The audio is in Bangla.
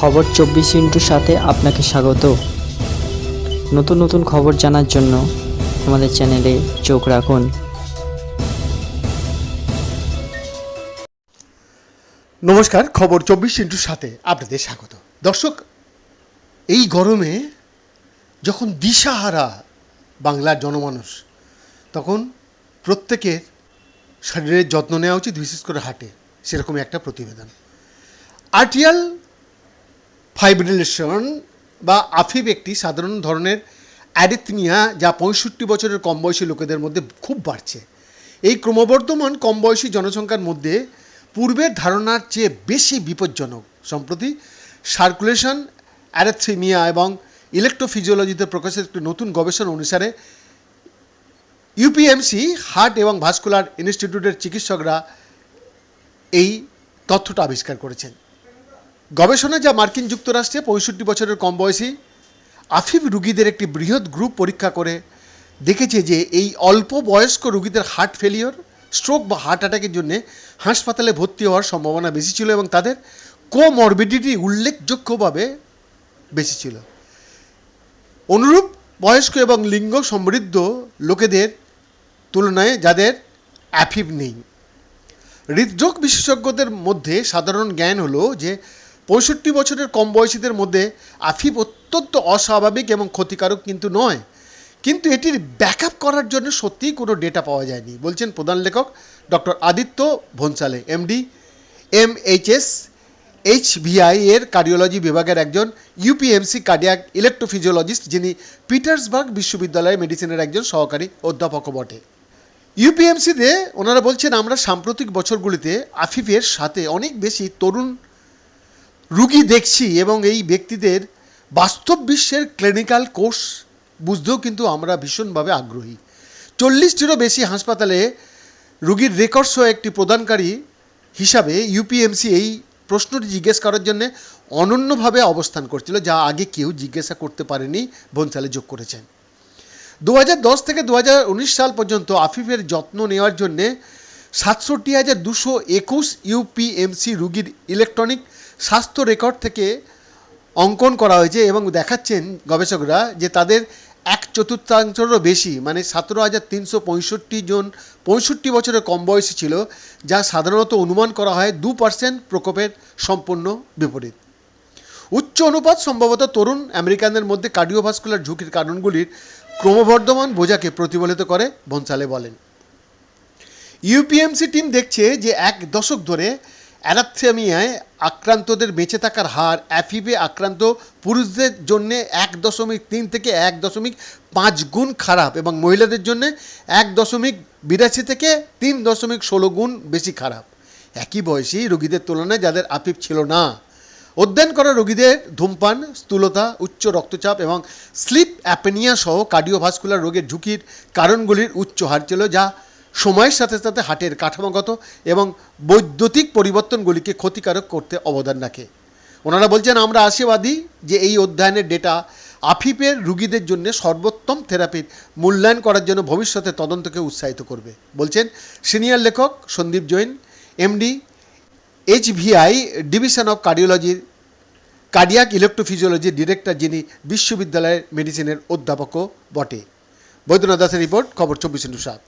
খবর চব্বিশ ইন্টুর সাথে আপনাকে স্বাগত। নতুন নতুন খবর জানার জন্য আমাদের চ্যানেলে চোখ রাখুন। নমস্কার, খবর চব্বিশ ইন্টুর সাথে আপনাদের স্বাগত। দর্শক, এই গরমে যখন দিশাহারা বাংলার জনমানুষ, তখন প্রত্যেকের শরীরের যত্ন নেওয়া উচিত, বিশেষ করে হাটে। সেরকম একটা প্রতিবেদন। আর্টিয়াল ফাইব্রিলেশন বা আফিব একটি সাধারণ ধরনের অ্যারিথমিয়া যা পঁয়ষট্টি বছরের কম বয়সী লোকেদের মধ্যে খুব বাড়ছে। এই ক্রমবর্ধমান কম বয়সী জনসংখ্যার মধ্যে পূর্বের ধারণার চেয়ে বেশি বিপজ্জনক। সম্প্রতি সার্কুলেশন, অ্যারেথমিয়া এবং ইলেকট্রোফিজিওলজিতে প্রকাশিত একটি নতুন গবেষণা অনুসারে ইউপিএমসি, হার্ট এবং ভাস্কুলার ইনস্টিটিউটের চিকিৎসকরা এই তথ্যটা আবিষ্কার করেছেন। গবেষণা যা মার্কিন যুক্তরাষ্ট্রে পঁয়ষট্টি বছরের কম বয়সী আফিফ রুগীদের একটি বৃহৎ গ্রুপ পরীক্ষা করে দেখেছে যে এই অল্প বয়স্ক রুগীদের হার্ট ফেলিওর, স্ট্রোক বা হার্ট অ্যাটাকের জন্য হাসপাতালে ভর্তি হওয়ার সম্ভাবনা বেশি ছিল এবং তাদের কোমরবিডিটি উল্লেখযোগ্যভাবে বেশি ছিল। অনুরূপ বয়স্ক এবং লিঙ্গ সমৃদ্ধ লোকেদের তুলনায় যাদের অ্যাফিভ নেই। হৃদরোগ বিশেষজ্ঞদের মধ্যে সাধারণ জ্ঞান হলো যে পঁয়ষট্টি বছরের কম বয়সীদের মধ্যে আফিব অত্যন্ত অস্বাভাবিক এবং ক্ষতিকারক কিন্তু নয়। কিন্তু এটির ব্যাকআপ করার জন্য সত্যিই কোনো ডেটা পাওয়া যায়নি, বলছেন প্রধান লেখক doctor Aditya Bhonsale, MD M HS HVI এর কার্ডিওলজি বিভাগের একজন ইউপিএমসি কার্ডিয়াক ইলেকট্রোফিজিওলজিস্ট যিনি পিটার্সবার্গ বিশ্ববিদ্যালয়ের মেডিসিনের একজন সহকারী অধ্যাপকও বটে। ইউপিএমসিতে ওনারা বলছেন, আমরা সাম্প্রতিক বছরগুলিতে আফিফের সাথে অনেক বেশি তরুণ রুগী দেখছি এবং এই ব্যক্তিদের বাস্তব বিশ্বের ক্লিনিক্যাল কোর্স বুঝতেও কিন্তু আমরা ভীষণভাবে আগ্রহী। চল্লিশটিরও বেশি হাসপাতালে রুগীর রেকর্ড সহ একটি প্রদানকারী হিসাবে ইউপিএমসি এই প্রশ্নটি জিজ্ঞেস করার জন্য অনন্যভাবে অবস্থান করছিল, যা আগে কেউ জিজ্ঞাসা করতে পারেনি বনসালে যোগ করেছেন। দু হাজার দশ থেকে দু হাজার উনিশ সাল পর্যন্ত আফিফের যত্ন নেওয়ার জন্যে সাতষট্টি হাজার দুশো একুশ ইউপিএমসি রুগীর ইলেকট্রনিক স্বাস্থ্য রেকর্ড থেকে অঙ্কন করা হয়েছে এবং দেখাচ্ছেন গবেষকরা যে তাদের এক চতুর্থাংশেরও বেশি মানে সতেরো হাজার তিনশো পঁয়ষট্টি জন পঁয়ষট্টি বছরের কম বয়সী ছিল, যা সাধারণত অনুমান করা হয় দু পার্সেন্ট প্রকোপের সম্পূর্ণ বিপরীত। উচ্চ অনুপাত সম্ভবত তরুণ আমেরিকানদের মধ্যে কার্ডিওভাস্কুলার ঝুঁকির কারণগুলির ক্রমবর্ধমান বোঝাকে প্রতিফলিত করে, বনসালে বলেন। ইউপিএমসি টিম দেখছে যে এক দশক ধরে অ্যারাথেমিয়ায় আক্রান্তদের বেঁচে থাকার হার অ্যাফিবে আক্রান্ত পুরুষদের জন্য এক দশমিক তিন থেকে এক দশমিক পাঁচ গুণ খারাপ এবং মহিলাদের জন্য এক দশমিক বিরাশি থেকে তিন দশমিক ষোলো গুণ বেশি খারাপ। একই বয়সী রোগীদের তুলনায় যাদের আফিফ ছিল না। অধ্যয়ন করা রোগীদের ধূমপান, স্থূলতা, উচ্চ রক্তচাপ এবং স্লিপ অ্যাপেনিয়া সহ কার্ডিওভাস্কুলার রোগের ঝুঁকির কারণগুলির উচ্চ হার ছিল যা সময়ের সাথে সাথে হাটের কাঠামোগত এবং বৈদ্যুতিক পরিবর্তনগুলিকে ক্ষতিকারক করতে অবদান রাখে। ওনারা বলছেন, আমরা আশাবাদী যে এই অধ্যয়নের ডেটা আফিফের রুগীদের জন্য সর্বোত্তম থেরাপির মূল্যায়ন করার জন্য ভবিষ্যতে তদন্তকে উৎসাহিত করবে। বলছেন, সিনিয়র লেখক Sandeep Jain, MD, HVI division of কার্ডিওলজির cardiac ইলেকট্রোফিজিওলজির ডিরেক্টর যিনি বিশ্ববিদ্যালয়ের মেডিসিনের অধ্যাপকও বটে। বৈদ্যনাথ দাসের রিপোর্ট, খবর চব্বিশ ইন্টু সাত।